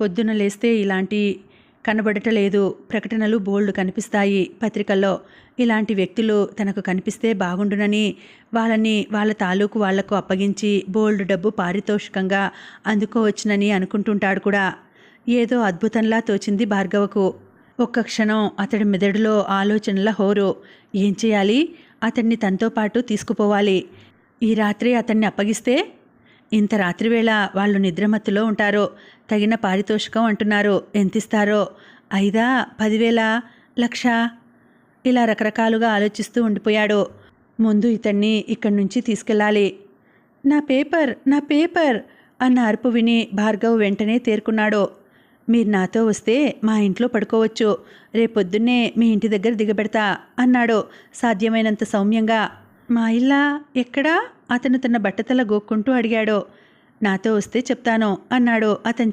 పొద్దున లేస్తే ఇలాంటి కనబడటలేదు. ప్రకటనలు బోల్డ్ కనిపిస్తాయి. పత్రికల్లో ఇలాంటి వ్యక్తులు తనకు కనిపిస్తే బాగుండునని వాళ్ళని వాళ్ళ తాలూకు వాళ్ళకు అప్పగించి బోల్డ్ డబ్బు పారితోషికంగా అందుకోవచ్చునని అనుకుంటుంటాడు కూడా. ఏదో అద్భుతంలా తోచింది భార్గవకు. ఒక్క క్షణం అతడి మెదడులో ఆలోచనల హోరు. ఏం చేయాలి? అతన్ని తనతో పాటు తీసుకుపోవాలి. ఈ రాత్రి అతన్ని అప్పగిస్తే ఇంత రాత్రివేళ వాళ్ళు నిద్రమత్తులో ఉంటారో తగిన పారితోషికం అంటున్నారు ఎంతిస్తారో ఐదా పదివేల లక్ష? ఇలా రకరకాలుగా ఆలోచిస్తూ ఉండిపోయాడు. ముందు ఇతన్ని ఇక్కడి నుంచి తీసుకెళ్ళాలి. నా పేపర్ నా పేపర్! అన్న అరుపు విని భార్గవ్ వెంటనే తేరుకున్నాడు. మీరు నాతో వస్తే మా ఇంట్లో పడుకోవచ్చు. రేపొద్దున్నే మీ ఇంటి దగ్గర దిగబెడతా అన్నాడు సాధ్యమైనంత సౌమ్యంగా. మా ఇల్లా ఎక్కడా? అతను తన బట్టతల గోక్కుంటూ అడిగాడో. నాతో వస్తే చెప్తాను? అన్నాడు అతని